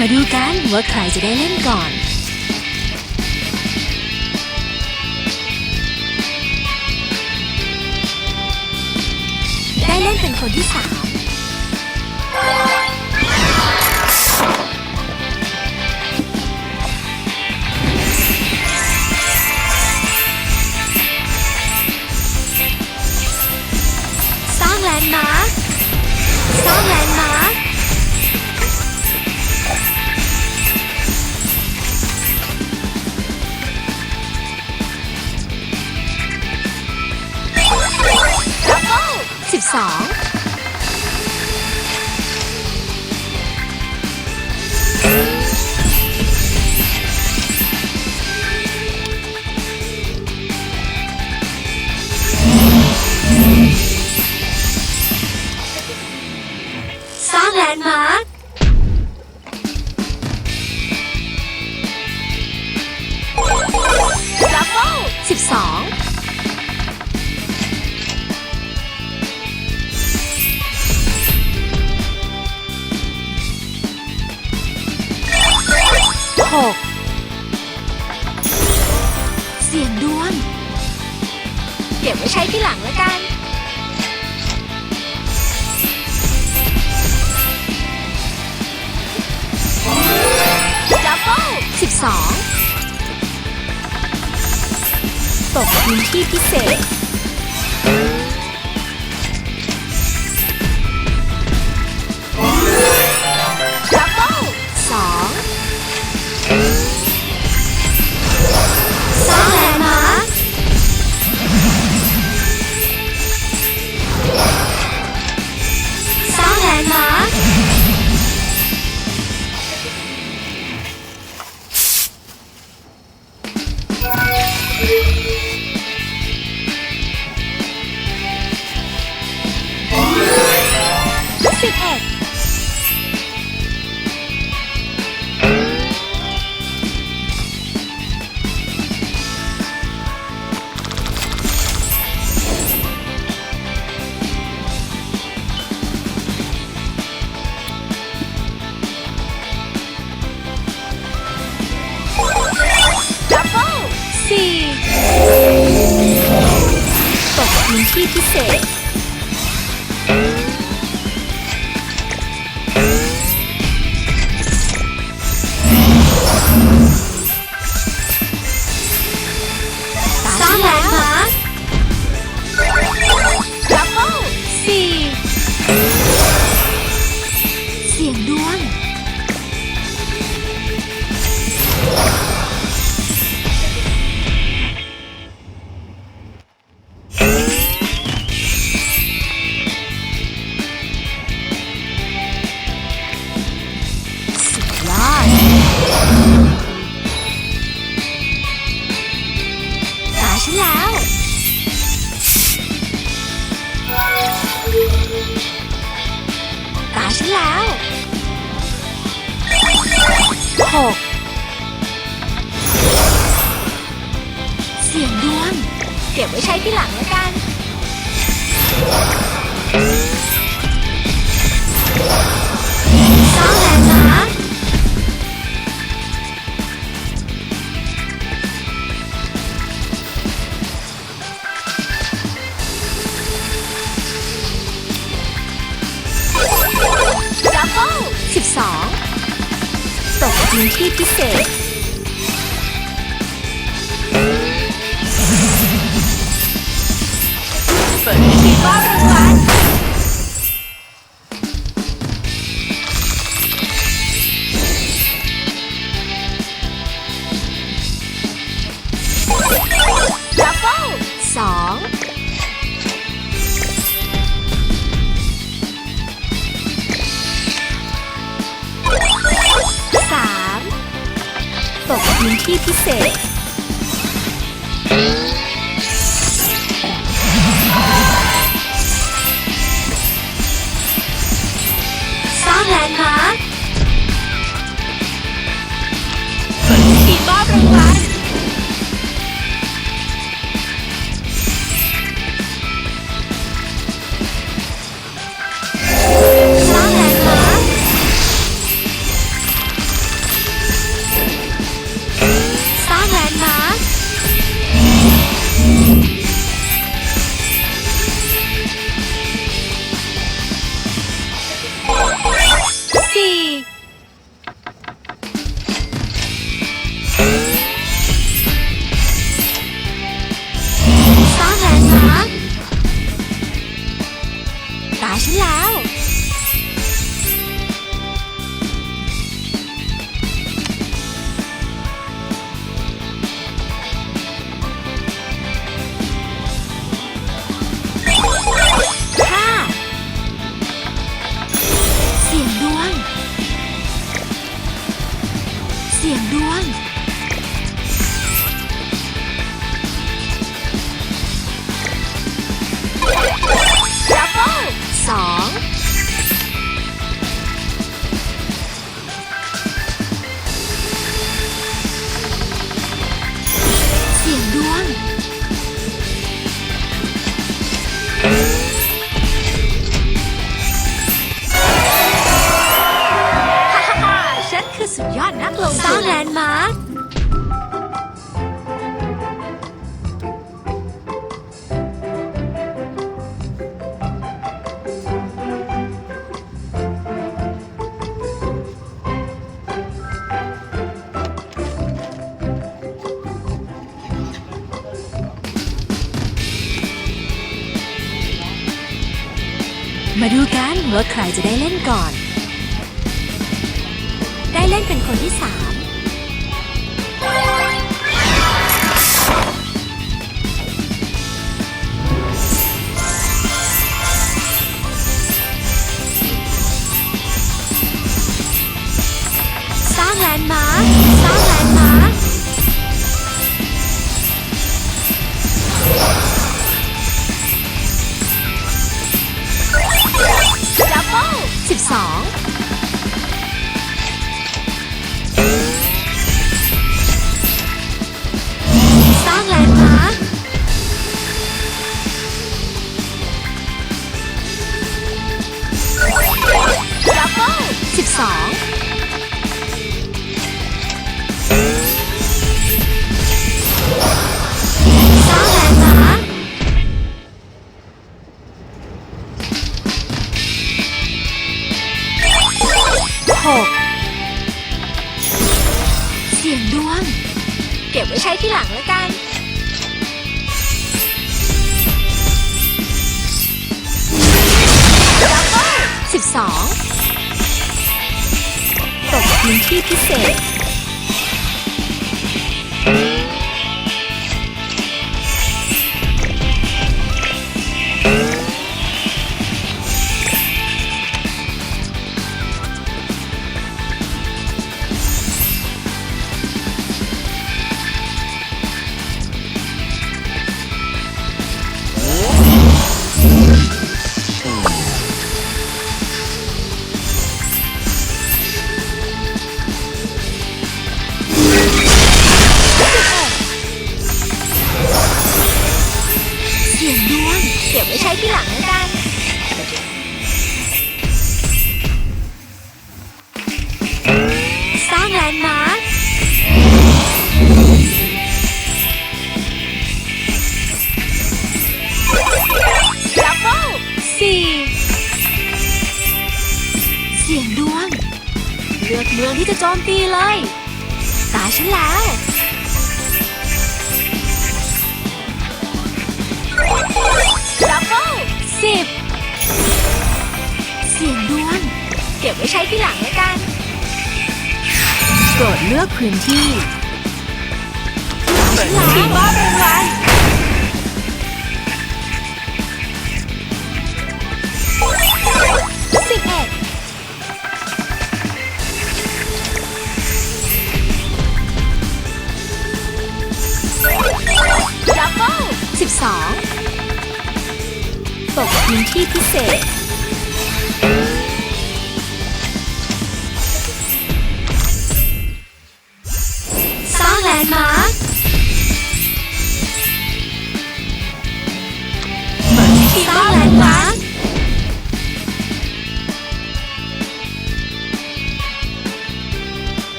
มาดูกันว่าใครจะได้เล่นก่อนได้เล่นเป็นคนที่สาม ใช้ที่หลังละกัน ดับเบิลองตกพื้นที่พิเศษ Clique C. กัน ซ้อมแผนหดับเบิล12ตกพื้นที่พิเศษ พื้นที่พิเศษ มาดูกันว่าใครจะได้เล่นก่อน ได้เล่นเป็นคนที่สาม 6 เสียงดวง เก็บไว้ใช้ที่หลังแล้วกัน 12 ตกพื้นที่พิเศษ ที่หลังกัน สร้างแลนด์มาร์คดับเบิลสี่เสียงดวง เลือกเมืองที่จะโจมตีเลย ตาฉันแล้วดับเบิล สิบเสียงดวงเก็บไว้ใช้ที่หลังแล้วกัน โปรดเลือกพื้นที่ทีมบ้าเป็นไร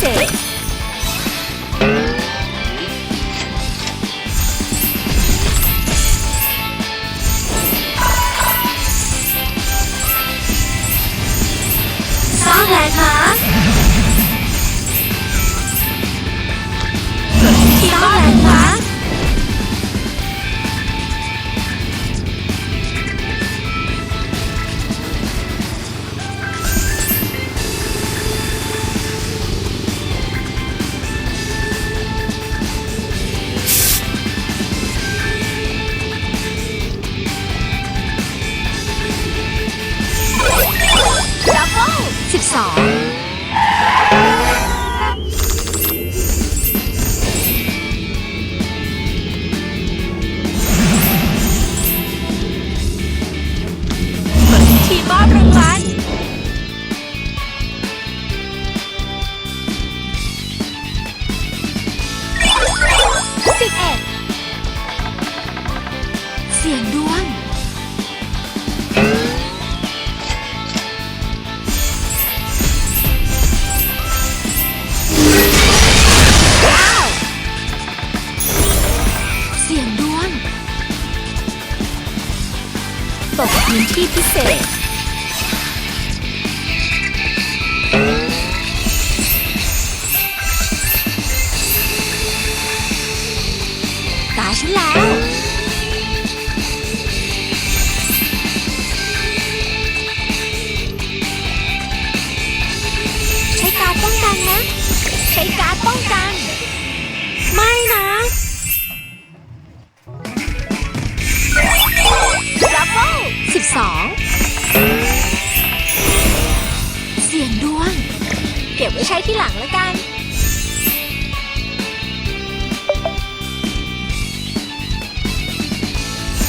พื้ ที่พิเศษ ตาฉันแล้ว ใช้การป้องกันนะ ใช้การป้องกัน ไม่นะ สองเสี่ยงดวง เก็บไว้ใช้ที่หลังแล้วกัน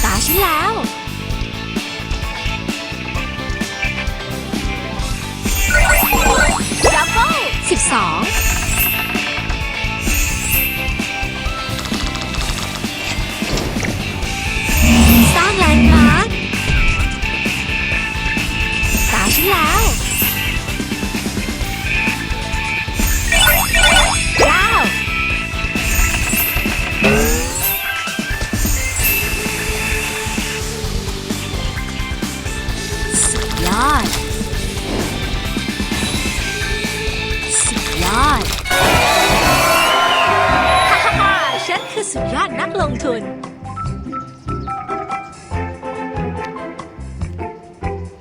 ตาฉันแล้ว ดับเบิลสิบสองสร้างแลนด์